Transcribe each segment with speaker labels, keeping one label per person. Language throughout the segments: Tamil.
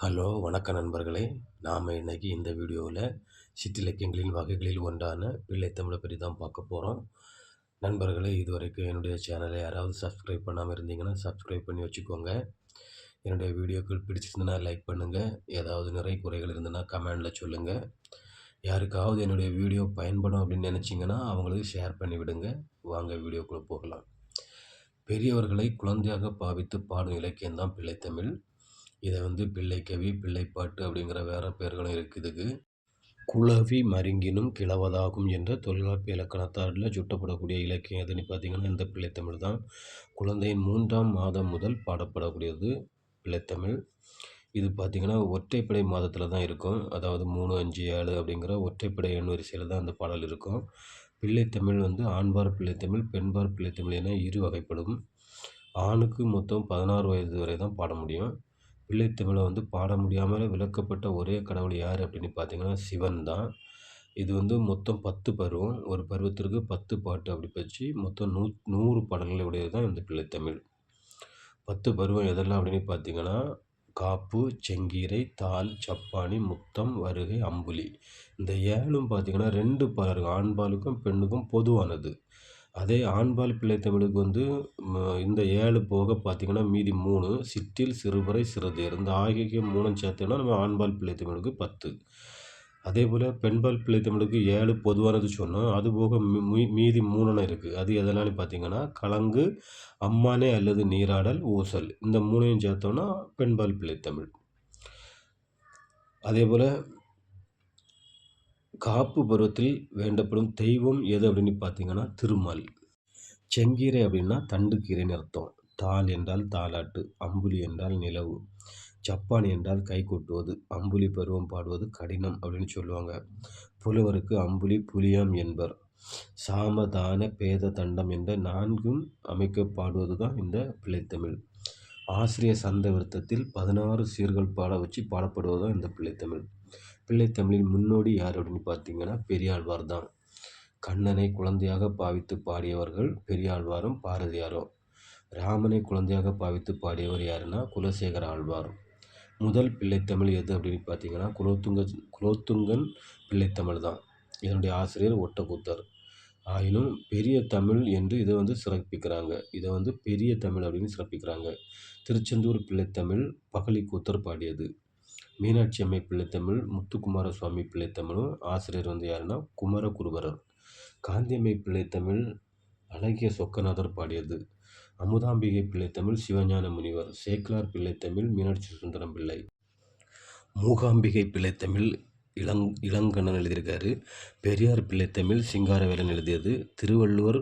Speaker 1: ஹலோ வணக்கம் நண்பர்களே. நாம் இன்றைக்கி இந்த வீடியோவில் சிற்றிலக்கியங்களின் வகைகளில் ஒன்றான பிள்ளைத்தமிழை பற்றி தான் பார்க்க போகிறோம் நண்பர்களே இதுவரைக்கும் என்னுடைய சேனலை யாராவது சப்ஸ்கிரைப் பண்ணாமல் இருந்தீங்கன்னா சப்ஸ்கிரைப் பண்ணி வச்சுக்கோங்க. என்னுடைய வீடியோக்கள் பிடிச்சிருந்தனா லைக் பண்ணுங்கள் ஏதாவது நிறை குறைகள் இருந்ததுன்னா கமெண்டில் சொல்லுங்கள் யாருக்காவது என்னுடைய வீடியோ பயன்படும் அப்படின்னு நினச்சிங்கன்னா அவங்களுக்கு ஷேர் பண்ணி விடுங்க. வாங்க வீடியோக்குள்ளே போகலாம். பெரியவர்களை குழந்தையாக பாவித்து பாடும் இலக்கியம்தான் பிள்ளைத்தமிழ் இதை வந்து பிள்ளைக்கவி பிள்ளைப்பாட்டு அப்படிங்கிற வேறு பேர்களும் இருக்குது இதுக்கு குளவி மருங்கினும் கிளவதாகும் என்ற தொழில்நுட்ப இலக்கணத்தாரில் சுட்டப்படக்கூடிய இலக்கியம் எதுன்னு பார்த்தீங்கன்னா இந்த பிள்ளைத்தமிழ் தான். குழந்தையின் மூன்றாம் மாதம் முதல் பாடப்படக்கூடியது பிள்ளைத்தமிழ். இது பார்த்திங்கன்னா ஒற்றைப்படை மாதத்தில் தான் இருக்கும். அதாவது மூணு அஞ்சு ஏழு அப்படிங்கிற ஒற்றைப்படை எண் வரிசையில் தான் அந்த பாடல் இருக்கும். பிள்ளைத்தமிழ் வந்து ஆண்பார் பிள்ளைத்தமிழ் பெண்பார் பிள்ளைத்தமிழ் என இரு வகைப்படும். ஆணுக்கு மொத்தம் பதினாறு வயது வரை தான் பாட முடியும். பிள்ளைத்தமிழை வந்து பாட முடியாமல் விளக்கப்பட்ட ஒரே கடவுள் யார் அப்படின்னு பார்த்தீங்கன்னா சிவன் தான். இது வந்து மொத்தம் பத்து பருவம். ஒரு பருவத்திற்கு பத்து பாட்டு அப்படி பச்சு. மொத்தம் நூ நூறு பாடல்களை உடையது தான் இந்த பிள்ளைத்தமிழ் பத்து பருவம் எதெல்லாம் அப்படின்னு பார்த்தீங்கன்னா காப்பு செங்கீரை தால் சப்பானி முத்தம் வருகை அம்புலி. இந்த ஏழும் பார்த்திங்கன்னா ரெண்டு பலருக்கு ஆண்பாலுக்கும் பெண்ணுக்கும் பொதுவானது. அதே ஆண்பால் பிள்ளை தமிழுக்கு வந்து இந்த ஏழு போக பார்த்திங்கன்னா மீதி மூணு சிற்றில் சிறுபறை சிறுதேர் இந்த ஆகிய மூணும் சேர்த்தோம்னா நம்ம ஆண்பால் பிள்ளை தமிழுக்கு பத்து. அதே போல் பெண்பால் பிள்ளை தமிழுக்கு ஏழு பொதுவானது சொன்னோம் அது போக மீதி மூணுன்னு இருக்குது அது எதனால பார்த்தீங்கன்னா கலங்கு அம்மானே அல்லது நீராடல் ஊசல். இந்த மூணையும் சேர்த்தோன்னா பெண்பால் பிள்ளை தமிழ். அதே போல் காப்பு பருவத்தில் வேண்டப்படும் தெய்வம் எது அப்படின்னு பார்த்தீங்கன்னா திருமால். செங்கீரை அப்படின்னா தண்டுக்கீரைன்னு அர்த்தம். தாள் என்றால் தாலாட்டு அம்புலி என்றால் நிலவு ஜப்பான் என்றால் கை கொட்டுவது அம்புலி பருவம் பாடுவது கடினம் அப்படின்னு சொல்லுவாங்க. புலவருக்கு அம்புலி புலியாம் என்பர். சாமதான பேத தண்டம் என்ற நான்கும் அமைக்க பாடுவது தான் இந்த பிள்ளைத்தமிழ் ஆசிரிய சந்த விருத்தத்தில் பதினாறு சீர்கள் பாட வச்சு பாடப்படுவதும் இந்த பிள்ளைத்தமிழ். பிள்ளைத்தமிழின் முன்னோடி யார் அப்படின்னு பார்த்தீங்கன்னா பெரியாழ்வார் தான். கண்ணனை குழந்தையாக பாவித்து பாடியவர்கள் பெரியாழ்வாரும் பாரதியாரும். ராமனை குழந்தையாக பாவித்து பாடியவர் யாருன்னா குலசேகர ஆழ்வார். முதல் பிள்ளைத்தமிழ் எது அப்படின்னு பார்த்தீங்கன்னா குலோத்துங்க குலோத்துங்கன் பிள்ளைத்தமிழ் தான். இதனுடைய ஆசிரியர் ஒட்டக்கூத்தர். ஆயினும் பெரிய தமிழ் என்று இதை வந்து சிறப்பிக்கிறாங்க. இதை வந்து பெரிய தமிழ் அப்படின்னு சிறப்பிக்கிறாங்க. திருச்செந்தூர் பிள்ளைத்தமிழ் பகலி கூத்தர் பாடியது. மீனாட்சி அம்மை பிள்ளைத்தமிழ் முத்துக்குமார சுவாமி பிள்ளைத்தமிழும் ஆசிரியர் வந்து யாருன்னா குமரகுருபரர். காந்தியம்மை பிள்ளைத்தமிழ் அழகிய சொக்கநாதர் பாடியது. அமுதாம்பிகை பிள்ளைத்தமிழ் சிவஞான முனிவர். சேக்லார் பிள்ளைத்தமிழ் மீனாட்சி சுந்தரம் பிள்ளை. மூகாம்பிகை பிள்ளைத்தமிழ் இளங் இளங்கண்ணன் எழுதியிருக்காரு. பெரியார் பிள்ளைத்தமிழ் சிங்காரவேலன் எழுதியது. திருவள்ளுவர்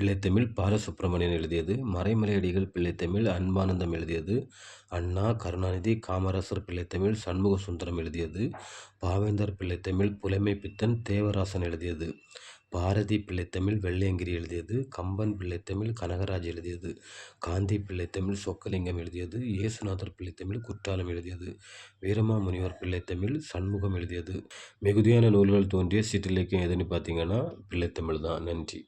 Speaker 1: பிள்ளைத்தமிழ் பாலசுப்ரமணியன் எழுதியது. மறைமலையடிகள் பிள்ளைத்தமிழ் அன்பானந்தம் எழுதியது. அண்ணா கருணாநிதி காமராசர் பிள்ளைத்தமிழ் சண்முக சுந்தரம் எழுதியது. பாவேந்தர் பிள்ளைத்தமிழ் புலைமை பித்தன் தேவராசன் எழுதியது. பாரதி பிள்ளைத்தமிழ் வெள்ளையங்கிரி எழுதியது. கம்பன் பிள்ளைத்தமிழ் கனகராஜ் எழுதியது. காந்தி பிள்ளைத்தமிழ் சொக்கலிங்கம் எழுதியது. இயேசுநாதர் பிள்ளைத்தமிழ் குற்றாலம் எழுதியது. வீரமாமுனிவர் பிள்ளைத்தமிழ் சண்முகம் எழுதியது. மிகுதியான நூல்கள் தோன்றிய சிற்றிலக்கியம் எதுன்னு பார்த்தீங்கன்னா பிள்ளைத்தமிழ் தான். நன்றி.